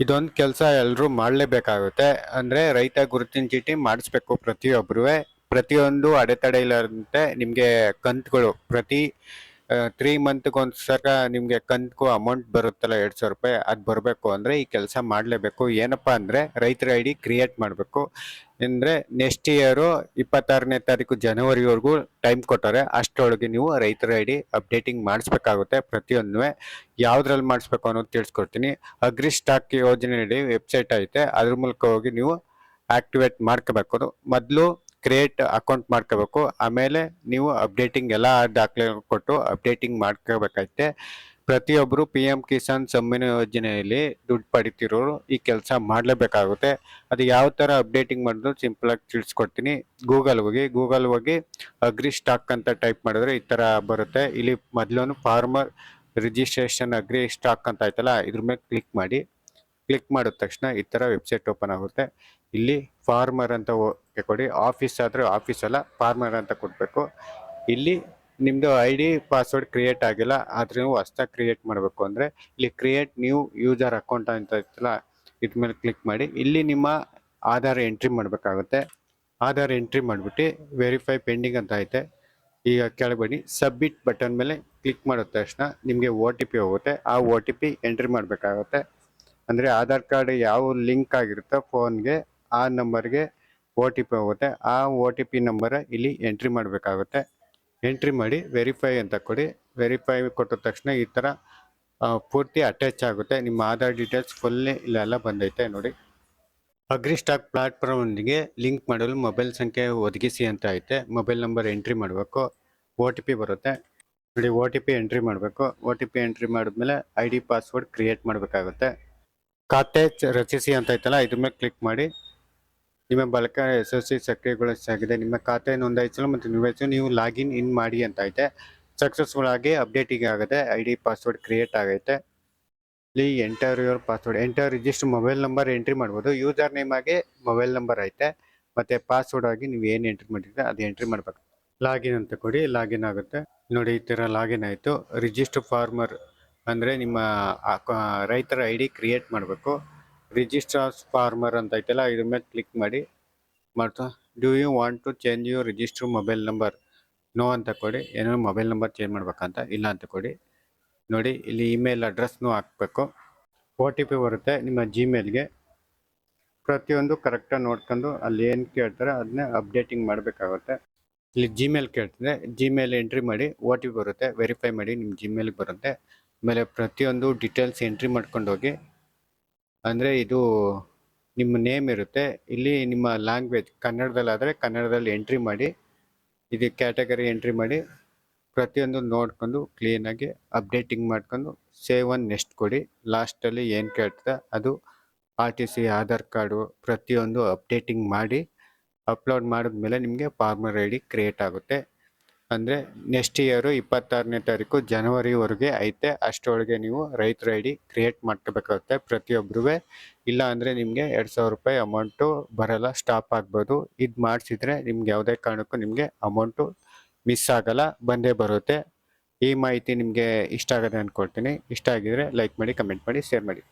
ಇದೊಂದು ಕೆಲಸ ಎಲ್ಲರೂ ಮಾಡಲೇಬೇಕಾಗುತ್ತೆ. ಅಂದರೆ ರೈತ ಗುರುತಿನ ಚೀಟಿ ಮಾಡಿಸ್ಬೇಕು ಪ್ರತಿಯೊಬ್ಬರೂ ಪ್ರತಿಯೊಂದು ಅಡೆತಡೆ ಇಲ್ಲದಂತೆ ನಿಮಗೆ ಕಂತುಗಳು ಪ್ರತಿ ತ್ರೀ ಮಂತ್ಗೊಂದ್ಸಲ ನಿಮಗೆ ಕಂತು ಅಮೌಂಟ್ ಬರುತ್ತಲ್ಲ ಎರಡು ಸಾವಿರ ರೂಪಾಯಿ, ಅದು ಬರಬೇಕು ಅಂದರೆ ಈ ಕೆಲಸ ಮಾಡಲೇಬೇಕು. ಏನಪ್ಪ ಅಂದರೆ ರೈತರ ಐ ಡಿ ಕ್ರಿಯೇಟ್ ಮಾಡಬೇಕು. ಅಂದರೆ ನೆಕ್ಸ್ಟ್ ಇಯರು ಇಪ್ಪತ್ತಾರನೇ ತಾರೀಕು ಜನವರಿವರೆಗೂ ಟೈಮ್ ಕೊಟ್ಟಾರೆ ಅಷ್ಟರೊಳಗೆ ನೀವು ರೈತರ ಐ ಡಿ ಅಪ್ಡೇಟಿಂಗ್ ಮಾಡಿಸ್ಬೇಕಾಗುತ್ತೆ ಪ್ರತಿಯೊಂದು ಯಾವುದ್ರಲ್ಲಿ ಮಾಡಿಸ್ಬೇಕು ಅನ್ನೋದು ತಿಳಿಸ್ಕೊಡ್ತೀನಿ. ಅಗ್ರಿ ಸ್ಟಾಕ್ ಯೋಜನೆಯಡಿ ವೆಬ್ಸೈಟ್ ಐತೆ. ಅದ್ರ ಮೂಲಕ ಹೋಗಿ ನೀವು ಆಕ್ಟಿವೇಟ್ ಮಾಡ್ಕೋಬೇಕು. ಮೊದಲು ಕ್ರಿಯೇಟ್ ಅಕೌಂಟ್ ಮಾಡ್ಕೋಬೇಕು. ಆಮೇಲೆ ನೀವು ಅಪ್ಡೇಟಿಂಗ್ ಎಲ್ಲ ದಾಖಲೆ ಕೊಟ್ಟು ಅಪ್ಡೇಟಿಂಗ್ ಮಾಡ್ಕೋಬೇಕೈತೆ ಪ್ರತಿಯೊಬ್ಬರು ಪಿ ಎಂ ಕಿಸಾನ್ ಸಮ್ಮಾನ ಯೋಜನೆಯಲ್ಲಿ ದುಡ್ಡು ಪಡಿತಿರೋರು ಈ ಕೆಲಸ ಮಾಡಲೇಬೇಕಾಗುತ್ತೆ. ಅದು ಯಾವ ಥರ ಅಪ್ಡೇಟಿಂಗ್ ಮಾಡಿದ್ರು ಸಿಂಪಲಾಗಿ ತಿಳಿಸ್ಕೊಡ್ತೀನಿ. ಗೂಗಲ್ ಹೋಗಿ ಗೂಗಲ್ ಹೋಗಿ ಅಗ್ರಿ ಸ್ಟಾಕ್ ಅಂತ ಟೈಪ್ ಮಾಡಿದ್ರೆ ಈ ಥರ ಬರುತ್ತೆ. ಇಲ್ಲಿ ಮೊದಲು ಫಾರ್ಮರ್ ರಿಜಿಸ್ಟ್ರೇಷನ್ ಅಗ್ರಿ ಸ್ಟಾಕ್ ಅಂತ ಆಯ್ತಲ್ಲ, ಇದ್ರ ಮೇಲೆ ಕ್ಲಿಕ್ ಮಾಡಿ. ಕ್ಲಿಕ್ ಮಾಡಿದ ತಕ್ಷಣ ಈ ಥರ ವೆಬ್ಸೈಟ್ ಓಪನ್ ಆಗುತ್ತೆ. ಇಲ್ಲಿ ಫಾರ್ಮರ್ ಅಂತ ಕೊಡಿ. ಆಫೀಸ್ ಆದರೆ ಆಫೀಸ್ ಅಲ್ಲ ಫಾರ್ಮರ್ ಅಂತ ಕೊಡಬೇಕು. ಇಲ್ಲಿ ನಿಮ್ಮದು ಐ ಡಿ ಪಾಸ್ವರ್ಡ್ ಕ್ರಿಯೇಟ್ ಆಗಿಲ್ಲ, ಆದರೆ ನೀವು ಕ್ರಿಯೇಟ್ ಮಾಡಬೇಕು ಅಂದರೆ, ಇಲ್ಲಿ ಕ್ರಿಯೇಟ್ ನ್ಯೂ ಯೂಸರ್ ಅಕೌಂಟ್ ಅಂತ ಇತ್ತಲ್ಲ ಇದ್ರ ಮೇಲೆ ಕ್ಲಿಕ್ ಮಾಡಿ. ಇಲ್ಲಿ ನಿಮ್ಮ ಆಧಾರ್ ಎಂಟ್ರಿ ಮಾಡಬೇಕಾಗುತ್ತೆ. ಆಧಾರ್ ಎಂಟ್ರಿ ಮಾಡಿಬಿಟ್ಟು ವೆರಿಫೈ ಪೆಂಡಿಂಗ್ ಅಂತ ಐತೆ. ಈಗ ಕೆಳಗಡೆ ಸಬ್ಮಿಟ್ ಬಟನ್ ಮೇಲೆ ಕ್ಲಿಕ್ ಮಾಡಿದ ತಕ್ಷಣ ನಿಮಗೆ ಓ ಟಿ ಪಿ ಹೋಗುತ್ತೆ. ಆ ಒ ಟಿ ಪಿ ಎಂಟ್ರಿ ಮಾಡಬೇಕಾಗುತ್ತೆ. ಅಂದರೆ ಆಧಾರ್ ಕಾರ್ಡ್ ಯಾವ ಲಿಂಕ್ ಆಗಿರುತ್ತೋ ಫೋನ್ಗೆ ಆ ನಂಬರ್ಗೆ ಒ ಟಿ ಪಿ ಹೋಗುತ್ತೆ. ಆ ಒ ಟಿ ಪಿ ನಂಬರ್ ಇಲ್ಲಿ ಎಂಟ್ರಿ ಮಾಡಬೇಕಾಗುತ್ತೆ. ಎಂಟ್ರಿ ಮಾಡಿ ವೆರಿಫೈ ಅಂತ ಕೊಡಿ. ವೆರಿಫೈ ಕೊಟ್ಟ ತಕ್ಷಣ ಈ ಥರ ಪೂರ್ತಿ ಅಟ್ಯಾಚ್ ಆಗುತ್ತೆ. ನಿಮ್ಮ ಆಧಾರ್ ಡೀಟೇಲ್ಸ್ ಫುಲ್ ಇಲ್ಲೆಲ್ಲ ಬಂದೈತೆ ನೋಡಿ. ಅಗ್ರಿ ಸ್ಟಾಕ್ ಪ್ಲಾಟ್ಫಾರ್ಮ್ನೊಂದಿಗೆ ಲಿಂಕ್ ಮಾಡಲು ಮೊಬೈಲ್ ಸಂಖ್ಯೆ ಒದಗಿಸಿ ಅಂತ ಐತೆ. ಮೊಬೈಲ್ ನಂಬರ್ ಎಂಟ್ರಿ ಮಾಡಬೇಕು. ಓ ಟಿ ಪಿ ಬರುತ್ತೆ. ನೋಡಿ ಒ ಟಿ ಪಿ ಎಂಟ್ರಿ ಮಾಡಬೇಕು. ಒ ಟಿ ಪಿ ಎಂಟ್ರಿ ಮಾಡಿದ್ಮೇಲೆ ಐ ಡಿ ಪಾಸ್ವರ್ಡ್ ಕ್ರಿಯೇಟ್ ಮಾಡಬೇಕಾಗುತ್ತೆ. ಖಾತೆ ರಚಿಸಿ ಅಂತ ಐತಲ್ಲ ಇದ್ರ ಮೇಲೆ ಕ್ಲಿಕ್ ಮಾಡಿ. ನಿಮ್ಮ ಬಳಕೆ ಎಸ್ ಎಸ್ ಸಿ ಸಕ್ರಿಯಗೊಳಿಸಾಗಿದೆ ನಿಮ್ಮ ಖಾತೆ ನೋಂದಾಯಿಸಲು ಮತ್ತು ನಿರ್ವಹಿಸಲು ನೀವು ಲಾಗಿನ್ ಇನ್ ಮಾಡಿ ಅಂತ ಐತೆ ಸಕ್ಸಸ್ಫುಲ್ ಆಗಿ ಅಪ್ಡೇಟಿಂಗ್ ಆಗುತ್ತೆ. ಐ ಡಿ ಪಾಸ್ವರ್ಡ್ ಕ್ರಿಯೇಟ್ ಆಗೈತೆ ಇಲ್ಲಿ enter your password, enter register mobile number entry ಮಾಡ್ಬೋದು. ಯೂಸರ್ ನೇಮ್ ಆಗಿ ಮೊಬೈಲ್ ನಂಬರ್ ಐತೆ. ಮತ್ತು ಪಾಸ್ವರ್ಡ್ ಆಗಿ ನೀವು ಏನು ಎಂಟ್ರಿ ಮಾಡಿದ್ರೆ ಅದು ಎಂಟ್ರಿ ಮಾಡಬೇಕು. ಲಾಗಿನ್ ಅಂತ ಕೊಡಿ, ಲಾಗಿನ್ ಆಗುತ್ತೆ. ನೋಡಿ, ಈ ಥರ ಲಾಗಿನ್ ಆಯಿತು. ರಿಜಿಸ್ಟರ್ ಫಾರ್ಮರ್ ಅಂದರೆ ನಿಮ್ಮ ರೈತರ ಐ ಡಿ ಕ್ರಿಯೇಟ್ ಮಾಡಬೇಕು. ರಿಜಿಸ್ಟರ್ ಫಾರ್ಮರ್ ಅಂತ ಐತಲ್ಲ, ಇದ್ರ ಮೇಲೆ ಕ್ಲಿಕ್ ಮಾಡಿ ಮಾಡ್ತಾ do you want to change your register mobile number no ಅಂತ ಕೊಡಿ ಏನೋ ಮೊಬೈಲ್ ನಂಬರ್ ಚೇಂಜ್ ಮಾಡ್ಬೇಕಂತ, ಇಲ್ಲ ಅಂತ ಕೊಡಿ. ನೋಡಿ, ಇಲ್ಲಿ ಇಮೇಲ್ ಅಡ್ರೆಸ್ನೂ ಹಾಕಬೇಕು. ಒ ಟಿ ಪಿ ಬರುತ್ತೆ, ನಿಮ್ಮ ಜಿಮೇಲ್ಗೆ ಪ್ರತಿಯೊಂದು ಕರೆಕ್ಟಾಗಿ ನೋಡ್ಕೊಂಡು ಅಲ್ಲಿ ಏನು ಕೇಳ್ತಾರೆ ಅದನ್ನೇ ಅಪ್ಡೇಟಿಂಗ್ ಮಾಡಬೇಕಾಗುತ್ತೆ. ಇಲ್ಲಿ ಜಿಮೇಲ್ ಕೇಳ್ತಿದೆ ಜಿಮೇಲ್ ಎಂಟ್ರಿ ಮಾಡಿ ಒ ಟಿ ಪಿ ಬರುತ್ತೆ ವೆರಿಫೈ ಮಾಡಿ, ನಿಮ್ಮ ಜಿಮೇಲ್ಗೆ ಬರುತ್ತೆ. ಆಮೇಲೆ ಪ್ರತಿಯೊಂದು ಡೀಟೇಲ್ಸ್ ಎಂಟ್ರಿ ಮಾಡ್ಕೊಂಡು ಹೋಗಿ ಅಂದರೆ ಇದು ನಿಮ್ಮ ನೇಮ್ ಇರುತ್ತೆ. ಇಲ್ಲಿ ನಿಮ್ಮ ಲ್ಯಾಂಗ್ವೇಜ್ ಕನ್ನಡದಲ್ಲಾದರೆ ಕನ್ನಡದಲ್ಲಿ ಎಂಟ್ರಿ ಮಾಡಿ, ಇದು ಕ್ಯಾಟಗರಿ ಎಂಟ್ರಿ ಮಾಡಿ, ಪ್ರತಿಯೊಂದು ನೋಡ್ಕೊಂಡು ಕ್ಲೀನಾಗಿ ಅಪ್ಡೇಟಿಂಗ್ ಮಾಡ್ಕೊಂಡು ಸೇವ್ ಒನ್ ನೆಕ್ಸ್ಟ್ ಕೊಡಿ. ಲಾಸ್ಟಲ್ಲಿ ಏನು ಕೇಳ್ತದೆ ಅದು R T C Aadhaar card ಪ್ರತಿಯೊಂದು ಅಪ್ಡೇಟಿಂಗ್ ಮಾಡಿ ಅಪ್ಲೋಡ್ ಮಾಡಿದ್ಮೇಲೆ ನಿಮಗೆ ಫಾರ್ಮರ್ ಐ ಡಿ ಕ್ರಿಯೇಟ್ ಆಗುತ್ತೆ. ಅಂದರೆ ನೆಕ್ಸ್ಟ್ ಇಯರು ಇಪ್ಪತ್ತಾರನೇ ತಾರೀಕು ಜನವರಿವರೆಗೆ ಐತೆ. ಅಷ್ಟರೊಳಗೆ ನೀವು ರೈತರ ಐ ಡಿ ಕ್ರಿಯೇಟ್ ಮಾಡ್ಕೋಬೇಕಾಗುತ್ತೆ ಪ್ರತಿಯೊಬ್ಬರೂ ಇಲ್ಲ ಅಂದರೆ ನಿಮಗೆ ಎರಡು ಸಾವಿರ ರೂಪಾಯಿ ಅಮೌಂಟು ಬರಲ್ಲ ಸ್ಟಾಪ್ ಆಗ್ಬೋದು. ಇದು ಮಾಡಿಸಿದ್ರೆ ನಿಮ್ಗೆ ಯಾವುದೇ ಕಾರಣಕ್ಕೂ ನಿಮಗೆ ಅಮೌಂಟು ಮಿಸ್ ಆಗಲ್ಲ, ಬಂದೇ ಬರುತ್ತೆ. ಈ ಮಾಹಿತಿ ನಿಮಗೆ ಇಷ್ಟ ಆಗದೆ ಅಂದ್ಕೊಳ್ತೀನಿ ಇಷ್ಟ ಆಗಿದರೆ ಲೈಕ್ ಮಾಡಿ ಕಮೆಂಟ್ ಮಾಡಿ ಶೇರ್ ಮಾಡಿ.